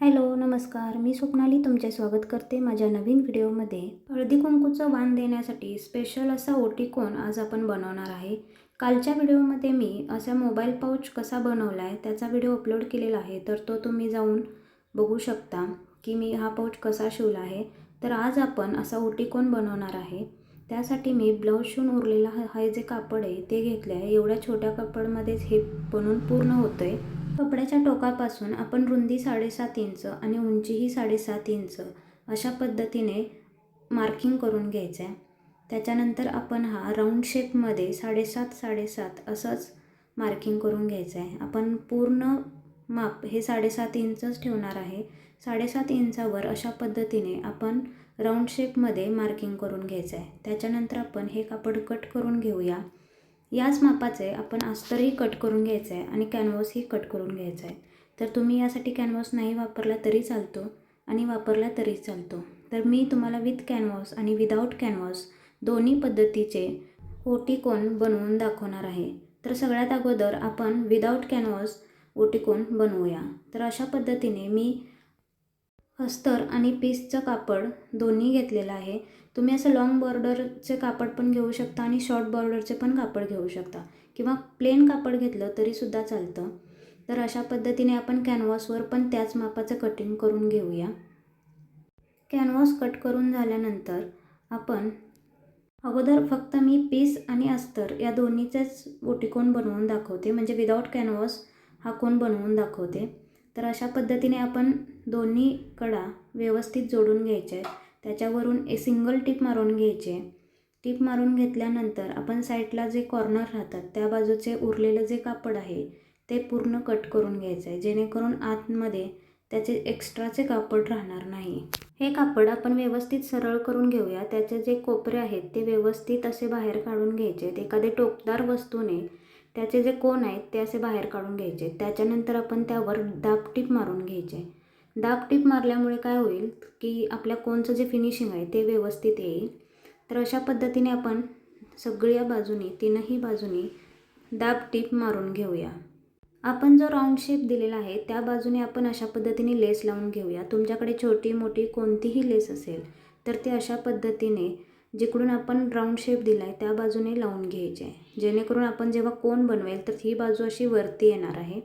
Hello नमस्कार. मी स्वप्नाली तुमचे स्वागत करते माझ्या नवीन व्हिडिओमध्ये. हळदी कुंकूचं वाण देण्यासाठी स्पेशल असा ओटीकोन आज आपण बनवणार आहे? कालच्या व्हिडिओमध्ये मी असा मोबाईल पाऊच कसा बनवला आहे त्याचा व्हिडिओ अपलोड केलेला आहे तर तो तुम्ही जाऊन बघू शकता की मी हा पाऊच कसा शिवला आहे. तर आज आपण असा ओटीकोन बनवणार आहे त्यासाठी मी ब्लाऊज शिवून उरलेला हा जे कापड आहे ते घेतलं आहे एवढ्या छोट्या कापडमध्येच हे बनवून पूर्ण होतं आहे कपड्याच्या टोकापासून आपण रुंदी साडेसात इंच आणि उंचीही साडेसात इंच अशा पद्धतीने मार्किंग करून घ्यायचं. आहे त्याच्यानंतर आपण हा राऊंड शेपमध्ये साडेसात साडेसात असंच मार्किंग करून घ्यायचं. आहे आपण पूर्ण माप हे साडेसात इंचच ठेवणार आहे. साडेसात इंचावर अशा पद्धतीने आपण राऊंड शेपमध्ये मार्किंग करून घ्यायचं. आहे त्याच्यानंतर आपण हे कापड कट करून घेऊया. याच मापाचे आपण अस्तरही कट करून घ्यायचं आहे आणि कॅनव्हसही कट करून घ्यायचं आहे तर तुम्ही यासाठी कॅनव्हस नाही वापरला तरी चालतो आणि वापरला तरी चालतो. तर मी तुम्हाला विथ कॅनव्हस आणि विदाऊट कॅनव्हस दोन्ही पद्धतीचे ओटीकोन बनवून दाखवणार आहे. तर सगळ्यात अगोदर आपण विदाऊट कॅनव्हस ओटीकोन बनवूया. तर अशा पद्धतीने मी अस्तर आणि पीसचं कापड दोन्ही घेतलेलं आहे. तुम्ही असं लॉंग बॉर्डरचे कापड पण घेऊ शकता आणि शॉर्ट बॉर्डरचे पण कापड घेऊ शकता. किंवा प्लेन कापड घेतलं तरीसुद्धा चालतं. तर अशा पद्धतीने आपण कॅनव्हासवर पण त्याच मापाचं कटिंग करून घेऊया. कॅनव्हास कट करून झाल्यानंतर आपण अगोदर फक्त मी पीस आणि अस्तर या दोन्हीचेच बोटिकोन बनवून दाखवते. म्हणजे विदाऊट कॅनव्हास हा कोण बनवून दाखवते. तर अशा पद्धतीने आपण दोन्ही कडा व्यवस्थित जोडून घ्यायचे. आहेत त्याच्यावरून ए सिंगल टिप मारून घ्यायचे. टिप मारून घेतल्यानंतर आपण साईडला जे कॉर्नर राहतात त्या बाजूचे उरलेलं जे कापड आहे ते पूर्ण कट करून घ्यायचं आहे जेणेकरून आतमध्ये त्याचे एक्स्ट्राचे कापड राहणार नाही. हे कापड आपण व्यवस्थित सरळ करून घेऊया. त्याचे जे कोपरे आहेत ते व्यवस्थित असे बाहेर काढून घ्यायचे आहेत एखादे टोकदार वस्तूने त्याचे जे कोण आहेत ते असे बाहेर काढून घ्यायचे. त्याच्यानंतर आपण त्यावर दाबटीप मारून घ्यायचे. दाबटीप मारल्यामुळे काय होईल की आपल्या कोनचं जे फिनिशिंग आहे ते व्यवस्थित येईल. तर अशा पद्धतीने आपण सगळ्या बाजूनी तीनही बाजूनी दाबटीप मारून घेऊया. आपण जो राऊंड शेप दिलेला आहे त्या बाजूने आपण अशा पद्धतीने लेस लावून घेऊया. तुमच्याकडे छोटी मोठी कोणतीही लेस असेल तर ते अशा पद्धतीने जिकडून आपण राऊंड शेप दिला आहे त्या बाजूने लावून घ्यायचे. आहे जेणेकरून आपण जेव्हा कोण बनवेल तर ही बाजू अशी वरती येणार आहे.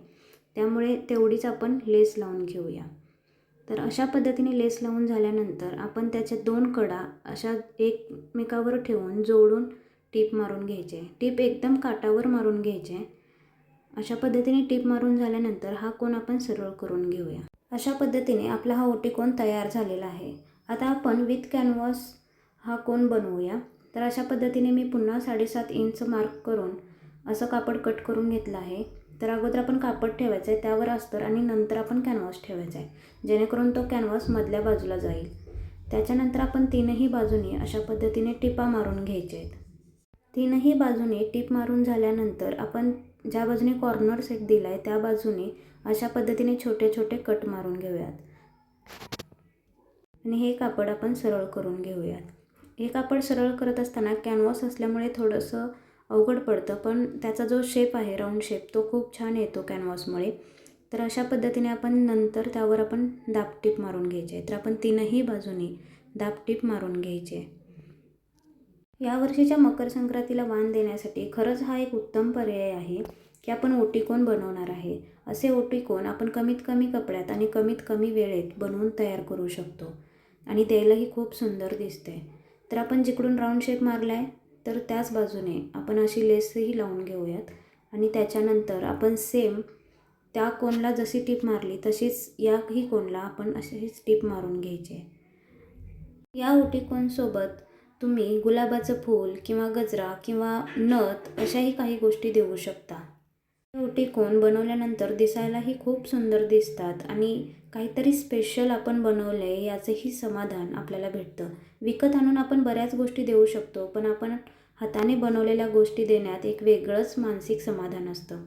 त्यामुळे तेवढीच आपण लेस लावून घेऊया. तर अशा पद्धतीने लेस लावून झाल्यानंतर आपण त्याच्या दोन कडा अशा एकमेकावर ठेवून जोडून टीप मारून घ्यायचे. टीप एकदम काटावर मारून घ्यायचे. अशा पद्धतीने टीप मारून झाल्यानंतर हा कोण आपण सरळ करून घेऊया. अशा पद्धतीने आपला हा ओटी कोण तयार झालेला आहे. आता आपण विथ कॅनव्हास हा कोण बनवूया? तर अशा पद्धतीने मी पुन्हा साडेसात इंच मार्क करून असं कापड कट करून घेतलं आहे. तर अगोदर आपण कापड ठेवायचं आहे त्यावर अस्तर आणि नंतर आपण कॅनव्हास ठेवायचा आहे जेणेकरून तो कॅनव्हास मधल्या बाजूला जाईल. त्याच्यानंतर आपण तीनही बाजूनी अशा पद्धतीने टिपा मारून घ्यायचे आहेत तीनही बाजूने टिप मारून झाल्यानंतर आपण ज्या बाजूने कॉर्नर सेट दिला आहे त्या बाजूने अशा पद्धतीने छोटे छोटे कट मारून घेऊयात. आणि हे कापड आपण सरळ करून घेऊयात. हे कापड सरळ करत असताना कॅनव्हास असल्यामुळे थोडंसं अवघड पडतं पण त्याचा जो शेप आहे राऊंड शेप तो खूप छान येतो कॅनव्हासमुळे तर अशा पद्धतीने आपण नंतर त्यावर आपण दाबटीप मारून घ्यायचे. तर आपण तीनही बाजूनी दाबटीप मारून घ्यायचे. यावर्षीच्या मकर संक्रांतीला वाण देण्यासाठी खरंच हा एक उत्तम पर्याय आहे की आपण ओटीकोन बनवणार आहे. असे ओटीकोन आपण कमीत कमी कपड्यात आणि कमीत कमी वेळेत बनवून तयार करू शकतो. आणि द्यायलाही खूप सुंदर दिसते तर आपण जिकडून राऊंड शेप मारला आहे तर त्याच बाजूने आपण अशी लेसही लावून घेऊयात. आणि त्याच्यानंतर आपण सेम त्या कोनला जशी टीप मारली तशीच याही कोनला आपण अशीच टीप मारून घ्यायची या ओटीकोनसोबत तुम्ही गुलाबाचं फूल किंवा गजरा किंवा नथ अशाही काही गोष्टी देऊ शकता. ओटीकोन बनवल्यानंतर दिसायलाही खूप सुंदर दिसतात आणि काहीतरी स्पेशल आपण बनवलं आहे याचंही समाधान आपल्याला भेटतं. विकत आणून आपण बऱ्याच गोष्टी देऊ शकतो पण आपण हाताने बनवलेल्या गोष्टी देण्यात एक वेगळंच मानसिक समाधान असतं.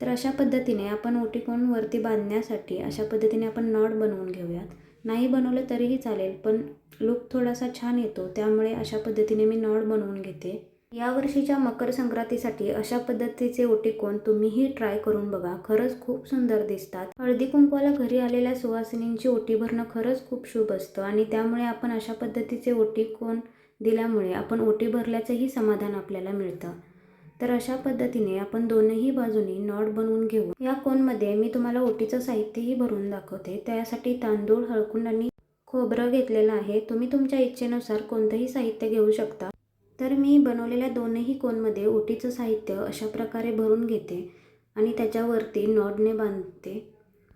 तर अशा पद्धतीने आपण ओटीकोन वरती बांधण्यासाठी अशा पद्धतीने आपण नॉट बनवून घेऊयात. नाही बनवलं तरीही चालेल पण लुक थोडासा छान येतो त्यामुळे अशा पद्धतीने मी नॉट बनवून घेते. यावर्षीच्या मकर संक्रांतीसाठी अशा पद्धतीचे ओटीकोन तुम्हीही ट्राय करून बघा. खरंच खूप सुंदर दिसतात. हळदी कुंकवाला घरी आलेल्या सुवासिनींची ओटी भरणं खरंच खूप शुभ असतं आणि त्यामुळे आपण अशा पद्धतीचे ओटीकोन दिल्यामुळे आपण ओटी भरल्याचंही समाधान आपल्याला मिळतं. तर अशा पद्धतीने आपण दोनही बाजूनी नॉट बनवून घेऊ. या कोनमध्ये मी तुम्हाला ओटीचं साहित्यही भरून दाखवते. त्यासाठी तांदूळ हळकुंड आणि खोबरं घेतलेलं आहे. तुम्ही तुमच्या इच्छेनुसार कोणतंही साहित्य घेऊ शकता. तर मी बनवलेल्या दोनही कोनमध्ये ओटीचं साहित्य अशा प्रकारे भरून घेते आणि त्याच्यावरती नॉडने बांधते.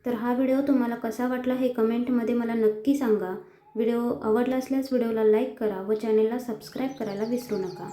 तर हा व्हिडिओ तुम्हाला कसा वाटला हे कमेंटमध्ये मला नक्की सांगा. व्हिडिओ आवडला असल्यास व्हिडिओला लाईक करा व चॅनेलला सबस्क्राईब करायला विसरू नका.